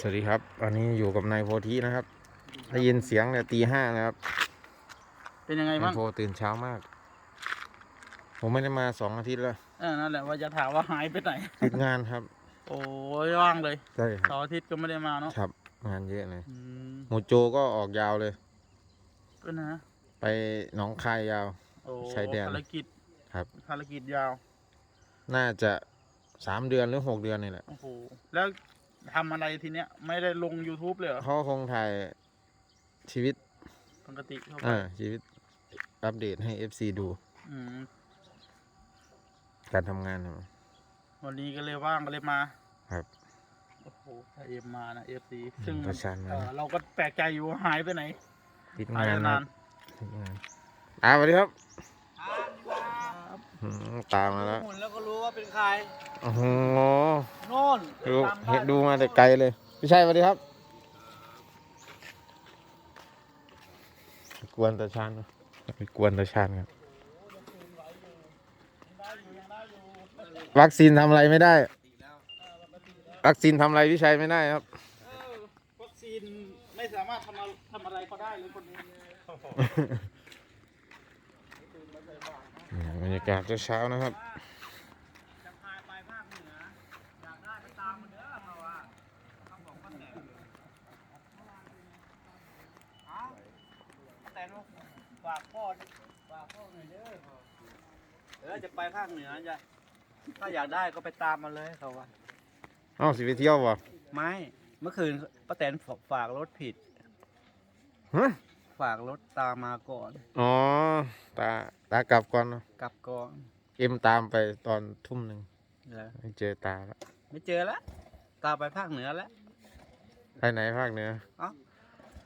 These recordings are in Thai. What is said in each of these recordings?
สวัสดีครับวันนี้อยู่กับนายโพธินะครับได้ยินเสียงเนี่ยตีห้านะครับเป็นยังไงนายบ้างโพตื่นเช้ามาก ผมไม่ได้มาสองอาทิตย์แล้วเออนั่นแหละว่าจะถามว่าหายไปไหน ติดงานครับโอ้ยว่างเลยใช่คเสารับร์อาทิตย์ก็ไม่ได้มาเนาะครับ งานเยอะเลยอืมโมโจก็ออกยาวเลย ก็นะไปหนองคายยาว โอ้ชายแดนภารกิจครับ ภารกิจยาวน่าจะสามเดือนหรือหกเดือนนี่แหละโอ้โหแล้ว ทำอะไรทีเนี้ย ไม่ได้ลง YouTube เลยเหรอเขาคงถ่ายชีวิตปกติเข้าไปอ่าชีวิตอัปเดตให้ FC ดูอืมการทำงานครับวันนี้ก็เลยว่างก็เลยมาครับโอ้โหถ้าเอ็มมานะเอฟซีซึ่งประชันมาเอ่อเราก็แปลกใจอยู่ว่าหายไปไหนติดหายงาไปนนานะนติดงานอ่าสวัสดีครับอื มตามมาแล้วหุ่นแล้วก็รู้ว่าเป็นใครโอ้โหโน่นดูจำไเห็นดูมาแต่ไกลเลย พี่ชัยสวัสดีครับไปกวนตาชานนะไปกวนตาชานครับวัคซีนทำอะไรไม่ได้ วัคซีนทำอะไรพี่ชัยไม่ได้ครับ เออวัคซีนไม่สามารถทำอะไรทำอะไรเขาได้เลยคนนี้บ รรยากาศเช้าๆนะครับจะพาไปภาคเหนืออยากได้ไปตามมันเด้อเพราะว่าเขาบอกว่าแต่อ้าวแต่ลูกฝากพ่อฝากพ่อหน่อยเด้อเออจะไปภาคเหนือจะถ้าอยากได้ก็ไปตามมาเลยเขาว่าเอ้าสิไปเที่ยวบ่ไม่เมื่อคืนป้าแตนฝากรถผิดฮะ ฝากรถตามมาก่อน อ๋อ ตา ตากลับก่อนเนอะกลับก่อนเอ็มตามไปตอนทุ่มหนึ่งแล้วไม่เจอตาแล้วไม่เจอแล้วตามไปภาคเหนือแล้วไปไหนภาคเหนือ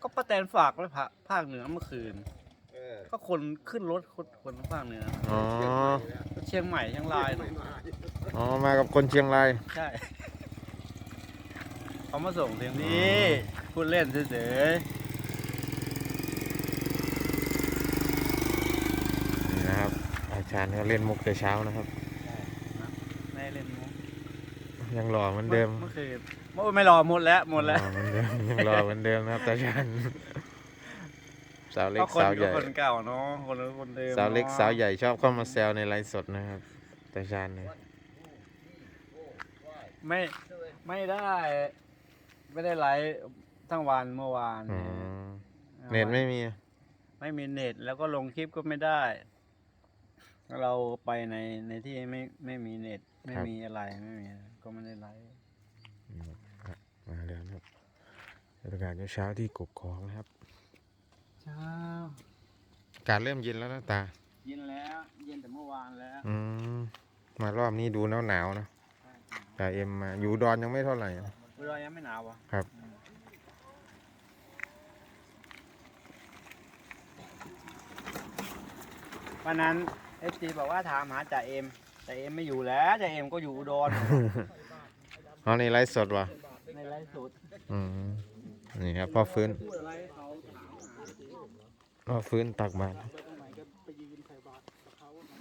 ก็ป้าแตนฝากไว้ภาภาคเหนือเมื่อคืนก็คนขึ้นรถคนคนภาคเหนือ อ๋อ เชียงใหม่เชียงรายหน่อยอ๋อ มากับคนเชียงราย ใช่เขามาส่งถึงนี่พูดเล่นเฉย นี่นะครับ อาจารย์เขาเล่นมุกแต่เช้านะครับๆไม่เล่นมุกยังหล่อเหมือนเดิมเมื่อคืนเมื่อไม่รอหมดแล้วหมดแล้วหล่อเหมือนเดิมยังหล่อเหมือนเดิมนะครับตาชานสาวเล็กก็คนสาวใหก็ญ่คนเก่าเนาะคนละคนเดิมสาวเล็กนะสาวใหญ่ชอบเข้ามาแซวในไลฟ์สดนะครับตาชานเนี่ยไม่ไม่ได้ ไม่ได้ไลฟ์ทั้งวันเมื่อวานอ๋อเน็ตไม่มี ไม่มีเน็ตแล้วก็ลงคลิปก็ไม่ได้ เราไปในในที่ไม่ไม่มีเน็ต ไม่ครับมีอะไรไม่มีก็ไม่ได้ไลฟ์มาแล้วนะครับบรรยากาศเช้าๆที่กกอกนะครับ เช้าอากาศเริ่มเย็นแล้วนะตา เย็นแล้ว เย็นแต่เมื่อวานแล้ว อืมมารอบนี้ดูหนาวหนาวๆนะแต่เอ็มมาอยู่ดอนยังไม่เท่าไหร่นะเวลายังไม่หนาวอะครับวันนั้น เอฟซีบอกว่าถามหาจ่าเอ็มจ่าเอ็มไม่อยู่แล้วจ่าเอ็มก็อยู่อุดรเอาในไลฟ์สดวะในไลฟ์สดอืมนี่ครับพ่อฟื้นพูดอะไรให้เขาถามหาสิพ่อฟื้นตักบาตรไปตรงไหนก็ไปยืนใส่บาตรกับเขาอะ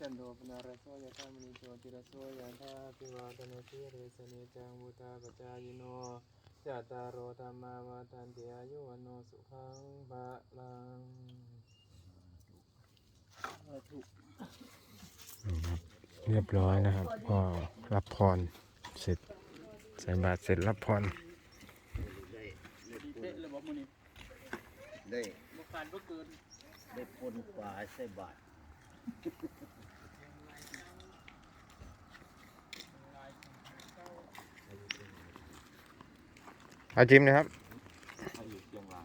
จันโดปนาระโสยธามณิโชติระโสยธาปิวาตนาทีเรสเนจังบุตาปจายโนจัตตารโอธรรมาวาทันติอายุวันโนสุขังภะลังถูกนี่ครับเรียบร้อยนะครับ ก็รับพรเสร็จใส่บาตรเสร็จรับพรดีเป๊ะเลยบอกมือนี้ได้บ่ขาดบ่เกิน ได้ปนกว่าใส่บาทเอาจิ้มนะครับเอาอยู่เชียงราย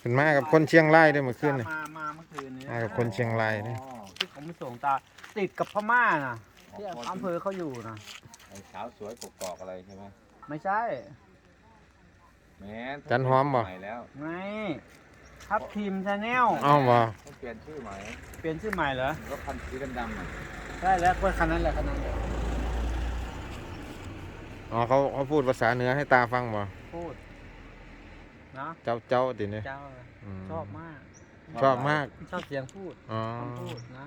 เป็นมากับคนเชียงรายด้วยเมื่อคืนนี่มามาเมื่อคืนนี้มากับคนเชียงรายนี่ อ๋อที่ผมไปส่งตาติดกับพม่าน่ะที่อ๋ออำเภอเขาอยู่นะไอ้สาวสวยกกอกอะไรใช่ไหมไม่ใช่แม่นจันหอมบ่ ใหม่แล้วไม่ทับทีมชาแนลเอ้าบ่ต้องเปลี่ยนชื่อใหม่เปลี่ยนชื่อใหม่เหรอรถคันสีดำๆน่ะใช่แล้วคนคันนั้นแหละคันนั้นแหละอ๋อเขาเขาพูดภาษาเหนือให้ตาฟังบ่ พูดนะเจ้าเจ้าติเนี่ยเจ้ามชอบมาก ชอบมาก ชอบเสียงพูดอ๋อคำพูดนะ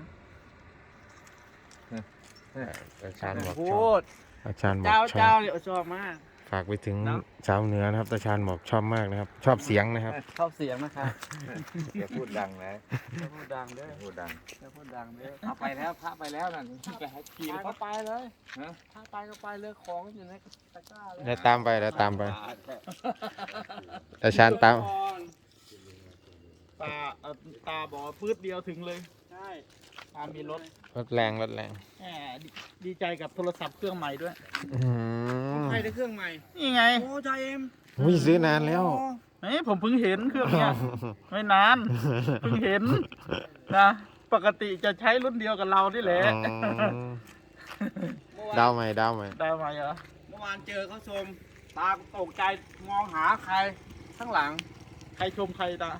อาจารย์บอกชพูอบดอาจารย์บอกเจ้าชอเจ้าบเนี่ยชอบมาก ฝากไปถึงเนอะชาวเหนือนะครับตาชาญบอกชอบมากนะครับ ชอบเสียงนะครับชอบเสียงนะคะอย่าพูดดังนะอย่าพูดดังเด้ออย่าพูดดังอย่าพูดดังเด้อพระไปแล้วพระไปแล้วนั่นไปหาขี่ไปแล้วก็ไปเลยฮะถ้าไปก็ไปเลยของอยู่ในตะกร้าเลยเดี๋ยวตามไปเดี๋ยวตามไปตาชาญตาม ตาเอ่อตาบอกว่าพืชเดียวถึงเลยใช่ตามีรถรถแรงรถแรงแหมดีดีใจกับโทรศัพท์เครื่องใหม่ด้วย อื้อหือ ใครได้เครื่องใหม่นี่ไงโอ้ใจเอ็มอุ้ยซื้อนานแล้วเฮ้ยผมเพิ่งเห็นเครื่องเนี้ยไม่นานเพิ่งเห็นนะปกติจะใช้รุ่นเดียวกับเรานี่แหละอ๋อดาวใหม่ดาวใหม่ ได้ไหมเหรอเมื่อวานเจอเขาชม ตาตกใจมองหาใครข้างหลัง ใครชมใครตา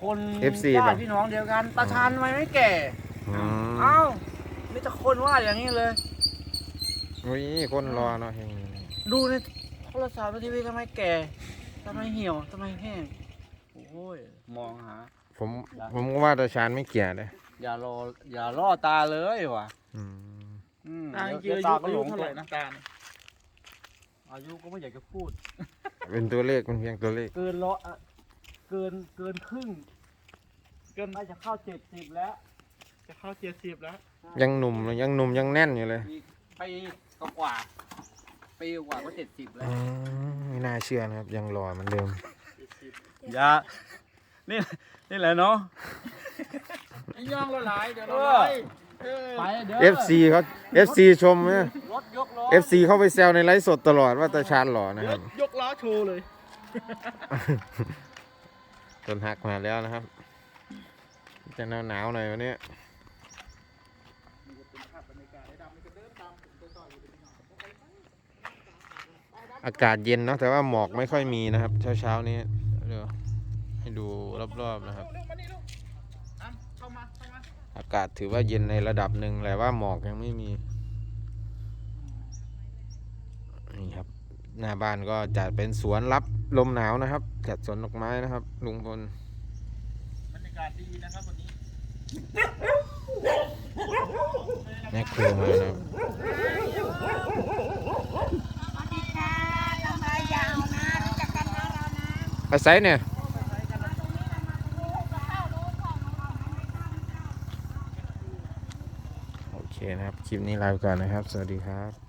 คน FC ญาป่ะ ติพี่น้องเดียวกัน ตาชานทำไมไม่แก่ อืมเอ้ามีแต่คนว่าอย่างนี้เลย อุ้ยคนรอเนาะเฮงดูในโทรศัพท์ในทีวีทำไมแก่ทำไมเหี่ยวทำไมแห้งโอ้ยมองหา ผมผมก็ว่าตาชาญไม่เกี่ยเลยอย่ารออย่าล่อตาเลยว่ะอืมอืมตาจเดี๋ริยวงๆอาเดี๋ยวยุตาก็หลงอายุเท่าไหร่นะตาเนี่ยอายุก็ไม่อยากจะพูด เป็นตัวเลขมันเพียงตัวเลข เกินร้อยอะเกินเกินครึ่งเกินไปจะเข้าเจ็ดสิบแล้ว จะเข้าเจ็ดสิบแล้ว ยังหนุ่มเลยยังหนุ่มยังแน่นอยู่เลย อีก ปีกว่าๆปีกว่าก็เจ็ดสิบแล้วอืมไม่น่าเชื่อนะครับ ยังรอเหมือนเดิม อย่า นี่ นี่แหละเนาะ ไอ้ย่องละลายเดี๋ยวเราเออลอยเออไปเด้อ FC เขา FC ชมเนี่ยรถยกล้อ FC เข้าไปแซวในไลฟ์สดตลอดว่าตาชาญหล่อนะครับ ยกล้อโชว์เลยจนหักมาแล้วนะครับ จะหนาวหนาวๆหน่อยวันนี้ อากาศเย็นเนาะแต่ว่าหมอกไม่ค่อยมีนะครับ เช้าเช้าๆนี้เดี๋ยวให้ดูรอบๆนะครับ อากาศถือว่าเย็นในระดับหนึ่งแต่ว่าหมอกยังไม่มีนี่ครับหน้าบ้านก็จัดเป็นสวนรับลมหนาวนะครับ จัดสวนดอกไม้นะครับ ลุงพลบรรยากาศดีนะครับวันนี้แม่ครัวมานะครับ อาศัยเนี่ยโอเคนะครับ คลิปนี้ลาไปก่อนนะครับ สวัสดีครับ